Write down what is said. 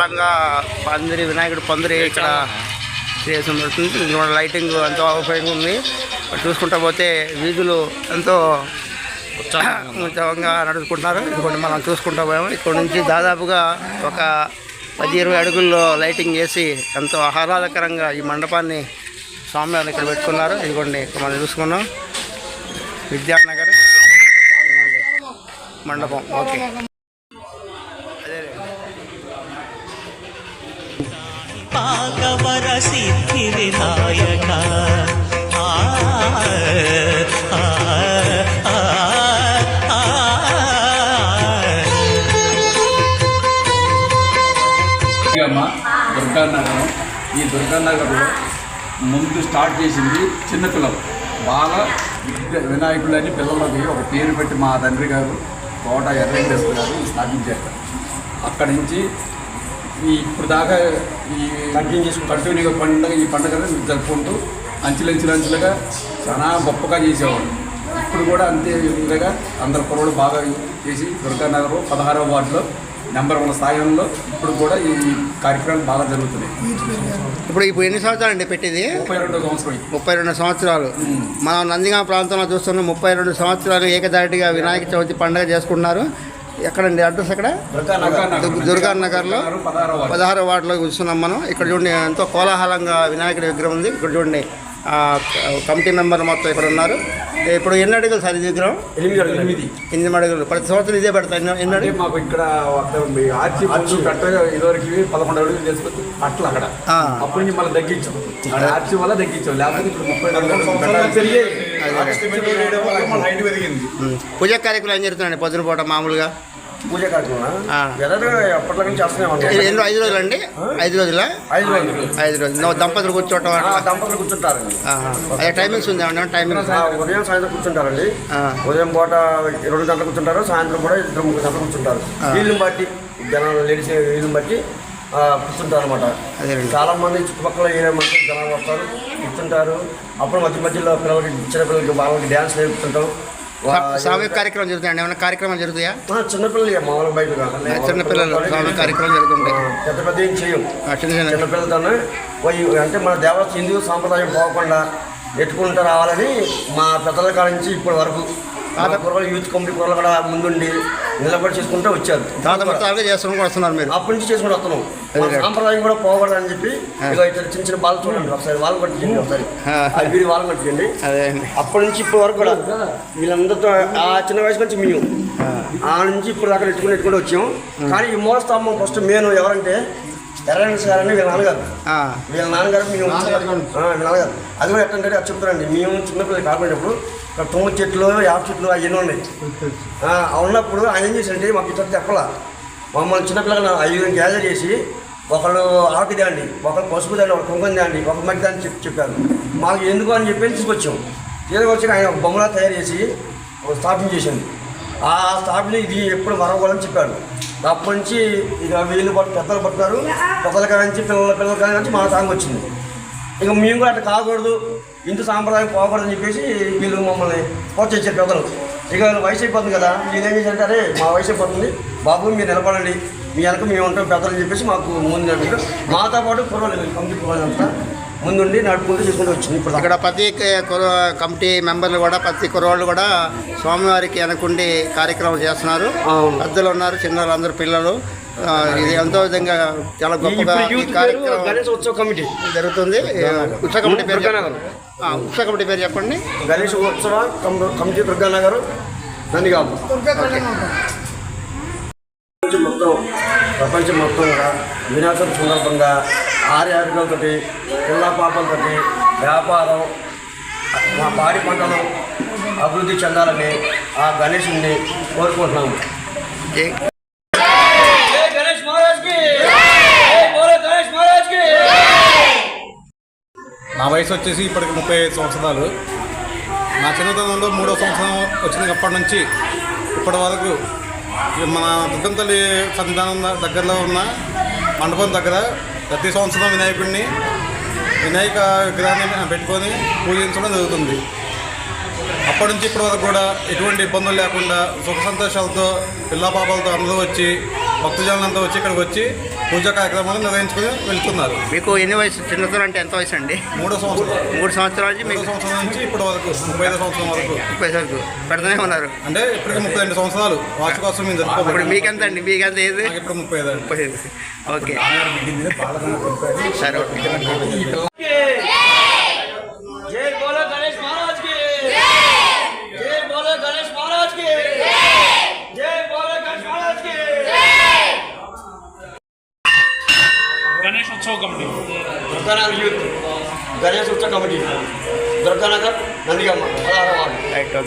కోలాహలంగా పందిరి వినాయకుడు పందిరి ఇక్కడ చేసి ఉంటుంది లైటింగ్ ఎంతో ఉపయోగం ఉంది. చూసుకుంటా పోతే వీధులు ఎంతో ఉత్సాహంగా నడుచుకుంటున్నారు. ఇదిగోండి మనం చూసుకుంటా పోయాము. ఇక్కడ నుంచి దాదాపుగా ఒక పది ఇరవై అడుగుల్లో లైటింగ్ చేసి ఎంతో ఆహ్లాదకరంగా ఈ మండపాన్ని స్వామివారిని ఇక్కడ పెట్టుకున్నారు. ఇదిగోండి ఇక్కడ మనం చూసుకున్నాం. విద్యానగర్ మండపం. ఓకే అదే పాకవర సిద్ధి వినాయక. ఆ, దుర్గానగరం. ఈ దుర్గానగర్లో ముందు స్టార్ట్ చేసింది చిన్నపిల్లలు బాగా వినాయకులని పిల్లలకి ఒక పేరు పెట్టి మా తండ్రి గారు కోట ఎర్రండేశ్వర గారు స్థాపించారు. అక్కడి నుంచి ఈ ఇప్పుడు దాకా ఈ కంటిన్యూగా పండుగ ఈ పండుగను జరుపుకుంటూ అంచులంచులంచులుగా చాలా గొప్పగా చేసేవారు ఇప్పుడు కూడా అంతే విధంగా అందరు కుర్రోడు బాగా చేసి దుర్గానగర్ పదహారవ వార్డులో నెంబర్ వన్ స్థాయిలో ఇప్పుడు కూడా ఈ కార్యక్రమం బాగా జరుగుతున్నాయి. ఇప్పుడు ఇప్పుడు ఎన్ని సంవత్సరాలు అండి పెట్టింది? ముప్పై రెండో సంవత్సరం. ముప్పై రెండు సంవత్సరాలు. మనం నందిగామ ప్రాంతంలో చూస్తున్న ముప్పై రెండు సంవత్సరాలు ఏకదాటిగా వినాయక చవితి పండుగ చేసుకుంటున్నారు. ఎక్కడండి అడ్రస్ ఎక్కడ? దుర్గా- నగర్లో. పదహారు వార్డులో కూర్చున్నాం మనం. ఇక్కడ చూడండి ఎంతో కోలాహలంగా వినాయకుడి విగ్రహం ఉంది. ఇక్కడ చూడండి ఆ, కమిటీ మెంబర్ మొత్తం ఇక్కడ ఉన్నారు. ఇప్పుడు ఎన్ని అడుగులు సార్ ఈ విగ్రహం? ఎనిమిది అడుగులు. ఎనిమిది. ఎనిమిది అడుగులు. ప్రతి సంవత్సరం ఇదే పెడతారు. ఎన్ని- అడుగులు? మాకు ఇక్కడ ఆర్చి ముందు కట్టగా ఇదివరకు పదకొండు అడుగులు చేసుకొచ్చి అట్లా అక్కడ. అప్పటి నుంచి మళ్ళీ తగ్గించాం. ఆర్చి వల్ల తగ్గించాం. లేకపోతే ఇప్పుడు ముప్పై. పూజా కార్యక్రమం ఏం జరుగుతుందండి? పొద్దున పూట మామూలుగా? పూజ కార్యక్రమం ఆ. ఎలాగో ఎప్పటి నుంచి చేస్తూనే ఎన్ని ఉన్నాం ఎన్ని- ఐదు రోజులు అండి ఐదు రోజులా? ఐదు రోజులు. ఐదు రోజులు. దంపతులు కూర్చోవటం దంపతులు కూర్చుంటారండి. అదే టైమింగ్స్ ఉంది? ఏమన్నా టైమింగ్స్ ఉదయం సాయంత్రం కూర్చుంటారండి. ఉదయం పూట రెండు గంటలు కూర్చుంటారు సాయంత్రం కూడా ఇద్దరు ముగ్గురు గంటలు కూర్చుంటారు. వీళ్ళని బట్టి జనాలు లేడీస్ వీళ్ళని బట్టి కూర్చుంటారు అనమాట. చాలా మంది చుట్టుపక్కల ఏరియా మంది జనాలు వస్తారు కూర్చుంటారు. అప్పుడు మధ్య మధ్యలో పిల్లలకి చిన్న పిల్లలకి వాళ్ళకి డ్యాన్స్ నేర్పుతుంటాం. సామూహిక కార్యక్రమం జరుగుతాయండి ఏమైనా కార్యక్రమాలు జరుగుతాయా? చిన్నపిల్లలు మామూలు బయట. చిన్నపిల్లలు సామూహిక కార్యక్రమం జరుగుతుంటాయి. పెద్ద పెద్ద ఏం చేయం చిన్నపిల్లలతోనే అంటే మన దేవత హిందూ సాంప్రదాయం పోకుండా ఎట్టుకుంటూ రావాలని మా పెద్దల కాడ నుంచి ఇప్పటి వరకు మా కుర్రలు యూత్ కమిటీ కుర్రలు కూడా ముందుండి నిలబడి చేసుకుంటూ వచ్చారు. తాత కూడా వస్తున్నారు మీరు. అప్పటి నుంచి చేసుకుంటూ వస్తున్నాం. సాంప్రదాయం కూడా పోకూడదని చెప్పి చిన్న చిన్న బాల్ చూడండి ఒకసారి వాళ్ళు కొట్టించండి ఒకసారి. వీడి వాళ్ళు అండి. అప్పటి నుంచి ఇప్పటి వరకు కూడా వీళ్ళందరితో ఆ చిన్న వయసు నుంచి మేము. ఆ. నుంచి ఇప్పుడు దాకా ఎట్టుకుని ఎట్టుకుంటూ వచ్చాం. కానీ ఈ మూల స్తంభం ఫస్ట్ మెయిన్ ఎవరంటే ఎర్రని సార్ అని వీళ్ళ నాన్నగారు. వీళ్ళ నాన్నగారు మేము ఆ, వీళ్ళ నాన్నగారు. అది కూడా ఎట్టంటే అది చెప్తారండి మేము చిన్నపిల్లలు కాకపోయినప్పుడు ఇక్కడ తుమ్మ చెట్లు యాప చెట్లు అవన్నీ ఉన్నాయి. ఉన్నప్పుడు ఆయన ఏం చేశారంటే మాకు ఇట్లా చెప్పాల. మమ్మల్ని చిన్నపిల్లలు ఐదు గ్యాదర్ చేసి ఒకళ్ళు ఆకు దాండి ఒకళ్ళు పసుపు దాండి ఒకళ్ళు కుంకుమ దాండి ఒక మట్టి దాన్ని చెప్పి చెప్పారు. మాకు ఎందుకు అని చెప్పి తీసుకొచ్చాం. తీసుకొచ్చి ఆయన ఒక బొమ్మలా తయారు చేసి ఒక స్థాపించేసింది ఆ స్థాపన ఇది ఎప్పుడు మరవకూడదని చెప్పాడు అప్పటి నుంచి ఇక వీళ్ళు పట్టు పెద్దలు పట్టున్నారు పెద్దల కాడ నుంచి పిల్లల పిల్లల కాడ నుంచి మా సాంగ్ వచ్చింది. ఇక మేము కూడా అట్లా కాకూడదు. ఇంటి సాంప్రదాయం పోకూడదని చెప్పేసి వీళ్ళు మమ్మల్ని ప్రోత్సహించారు పెద్దలు. ఇక వయసు అయిపోతుంది కదా వీళ్ళు ఏం చేశారంటే అరే మా వయసు అయిపోతుంది. బాబు మీరు నిలబడండి. మీ వెనక మేము ఉంటాం పెద్దలు చెప్పేసి మాకు ముందు నడిపారు. మాతో పాటు కుర్రోళ్ళు కంప్లీట్ అంతా ముందుండి నడుపుకుంటూ చేసుకుంటూ వచ్చింది ఇప్పుడు. ఇక్కడ ప్రతి కమిటీ మెంబర్లు కూడా ప్రతి కుర్రోళ్ళు కూడా స్వామివారికి వెనకుండి కార్యక్రమం చేస్తున్నారు. పెద్దలు ఉన్నారు చిన్నలు అందరు పిల్లలు. ఇది ఎంతో విధంగా చాలా గొప్పగా గణేష్ ఉత్సవ కమిటీ. జరుగుతుంది. ఉత్సవ కమిటీ పేరు ఉత్సవ కమిటీ పేరు చెప్పండి. గణేష్ ఉత్సవ కం- కమిటీ దుర్గానగర్ ప్రపంచం మొత్తం ప్రపంచం మొత్తం కూడా వినాశం సందర్భంగా ఆరు ఆరుగలతోటి పిల్ల పాపలతోటి వ్యాపారం మా పాడి పంటలు అభివృద్ధి చెందాలని ఆ గణేశుని కోరుకుంటున్నాము. జై- నా వయసు వచ్చేసి ఇప్పటికి ముప్పై ఐదు సంవత్సరాలు. నా చిన్నతనంలో మూడో సంవత్సరం వచ్చినప్పటి నుంచి ఇప్పటి వరకు మన దుర్గం తల్లి సన్నిధానం ద- దగ్గరలో ఉన్న మండపం దగ్గర ప్రతి సంవత్సరం వినాయకుడిని వినాయక విగ్రహాన్ని పెట్టుకొని పూజించడం జరుగుతుంది. అప్పటి నుంచి ఇప్పటి వరకు కూడా ఎటువంటి ఇబ్బందులు లేకుండా సుఖ సంతోషాలతో పిల్ల పాపాలతో అందరూ వచ్చి భక్తజనులంతా వచ్చి ఇక్కడికి వచ్చి పూజా కార్యక్రమాలు నిర్వహించుకుని వెళ్తున్నారు. మీకు ఎన్ని వయసు? చిన్నతనం అంటే ఎంత వయసు అండి? మూడో సంవత్సరం. మూడు సంవత్సరాల నుంచి మూడో మీకు సంవత్సరం నుంచి ఇప్పటి వరకు ముప్పై ఐదో సంవత్సరం వరకు. ముప్పై వరకు. పెడుతూనే ఉన్నారు. అంటే ఇప్పటికి ముప్పై రెండు సంవత్సరాలు. వార్షికోత్సవం మేము ఇప్పుడు మీకెంత అండి? మీకెంత ఏది ఇప్పుడు ముప్పై ఐదు ముప్పై ఐదు. ఓకే. సరే. Okay. Ganeshotsava committee Durganagar youth Ganesh ఉత్సవ కమిటీ దుర్గానగర్ నందిగమ్మ పదహారు వార్డు రైట్ ఓకే